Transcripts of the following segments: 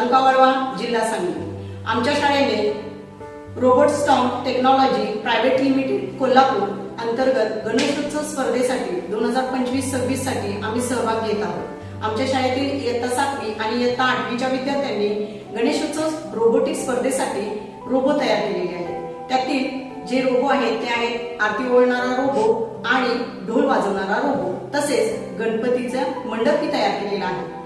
तालुका वळवा जिल्हा सांगली. आमच्या शाळेने robot stomp technology private limited Kolhapur अंतर्गत गणेशोत्सव स्पर्धेसाठी दोन हजार पंचवीस सव्वीससाठी आम्ही सहभाग घेत आहोत. आमच्या शाळेतील इयत्ता सातवी आणि इयत्ता आठवीच्या विद्यार्थ्यांनी गणेशोत्सव रोबोटिक स्पर्धेसाठी रोबो तयार केलेले आहेत त्यातील जे रोबो आहेत ते आहेत आरती ओळणारा रोबो आणि ढोल वाजवणारा रोबो. तसेच गणपतीचं मंडपही तयार केलेला आहे.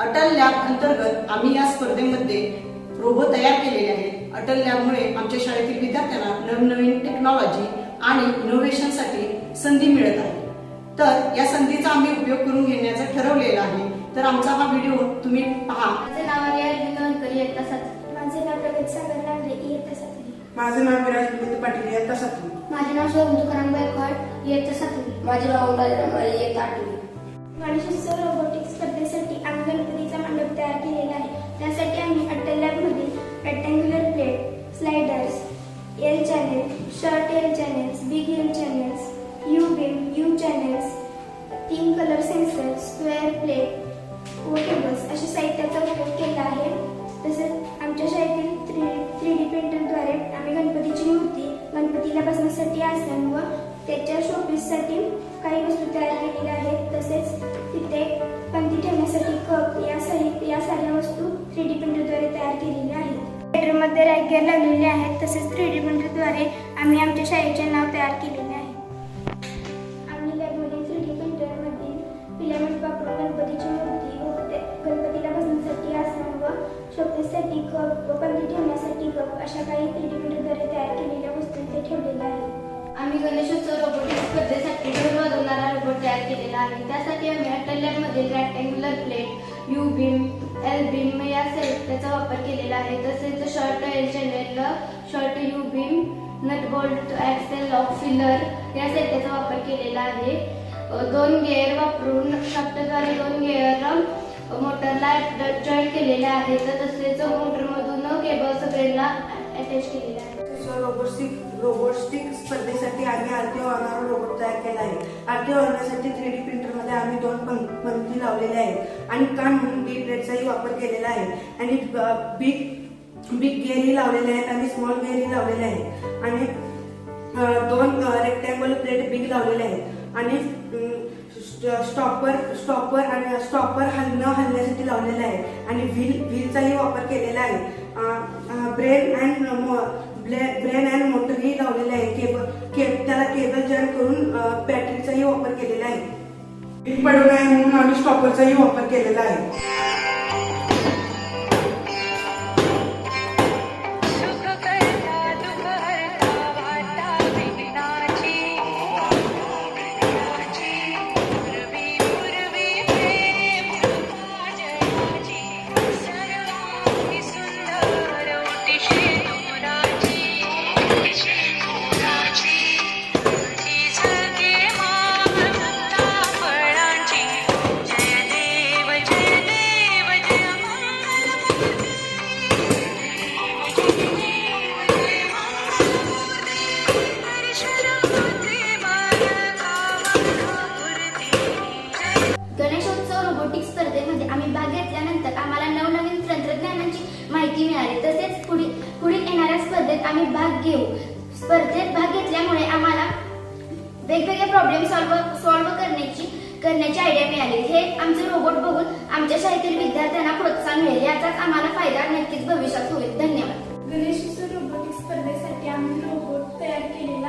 अटल लॅब अंतर्गत आम्ही या स्पर्धेमध्ये रोबो तयार केलेले आहेत. अटल लॅबमुळे आमच्या शाळेतील विद्यार्थ्यांना नवनवीन टेक्नॉलॉजी आणि इनोव्हेशनसाठी संधी मिळत आहे. तर या संधीचा आम्ही उपयोग करून घेण्याचं ठरवलेलं आहे. तर आमचा हा व्हिडिओ तुम्ही पहा. माझे नाव माझे नाव प्रगत सागर लांडे इयत्ता सातवी. माझे नाव विराज विनोद पाटील इयत्ता सातवी. माझे नाव शोभन तुकाराम गायकवाड इयत्ता सातवी. माझे नाव रामाळे इयत्ता आठवी. गणेशोत्सव त्यासाठी आम्ही Atal लॅबमधील rectangular plate sliders L channel short L channels big L channels U beam U channels तीन कलर सेन्सर स्क्वेअर प्लेट त्याच्या शोपीससाठी काही वस्तू तयार केलेल्या आहेत. तसेच तिथे पंथी ठेवण्यासाठी कप या सहित या साऱ्या वस्तू थ्री डी प्रिंटरद्वारे तयार केलेल्या आहेत. बेडरूममध्ये रॅगेर लावलेले आहेत. तसेच थ्री डी प्रिंटरद्वारे आम्ही आमच्या शाळेचे नाव तयार केलेले आहे. आम्ही लॅबमध्ये थ्री डी प्रिंटरमध्ये फिलामेंट वापरून गणपतीची मूर्ती व गणपतीला बसण्यासाठी आसन व शोपीससाठी कप व पंथी ठेवण्यासाठी कप अशा काही three D printer Ganeshotsav robotic स्पर्धेसाठी ढोल वाजवणारा रोबोट तयार केलेला आहे. त्यासाठी आम्ही Atal लॅबमधील rectangular plate U beam L beam या साहित्याचा वापर केलेला आहे. तसेच short L channel short U beam nut bolt axle lock filler या साहित्याचा वापर केलेला आहे. दोन गेअर वापरून शाफ्टद्वारे दोन गेअर मोटरला जॉईंट केलेले आहेत. तसेच मोटरमधून केबल सगळ्यांना अटॅच केलेले आहे रोबोटिक रोबोटिक स्पर्धेसाठी आम्ही आरती वाहणारा रोबोट तयार केला आहे. आरती वाहण्यासाठी थ्री डी प्रिंटरमध्ये आम्ही दोन पंक्ती लावलेल्या आहेत. आणि कान म्हणून डी प्लेटचाही वापर केलेला आहे. आणि बिग बिग गेअरही लावलेले आहेत आणि स्मॉल गेअरही लावलेले आहेत. आणि दोन रेक्टँगल प्लेट बिग लावलेले आहेत. आणि स्टॉपर स्टॉपर आणि स्टॉपर हल न हलण्यासाठी लावलेला आहे. आणि व्हील व्हीलचाही वापर केलेला आहे. ब्रेन अँड ब्रेन अँड मोटरही लावलेले आहे. केबल के त्याला केबल जॉईन करून बॅटरीचाही वापर केलेला आहे. पडून आहे म्हणून आम्ही स्टॉपरचाही वापर केलेला आहे. स्पर्धेत आम्ही भाग घेऊ. स्पर्धेत भाग घेतल्यामुळे आम्हाला वेगवेगळे प्रॉब्लेम सॉल्व सॉल्व करण्याची करण्याची आयडिया मिळाली. हे आमचे रोबोट बघून आमच्या शाळेतील विद्यार्थ्यांना प्रोत्साहन मिळेल. याचाच आम्हाला फायदा नक्कीच भविष्यात होईल. धन्यवाद. गणेश रोबोटिक्स स्पर्धेसाठी आम्ही रोबोट तयार केले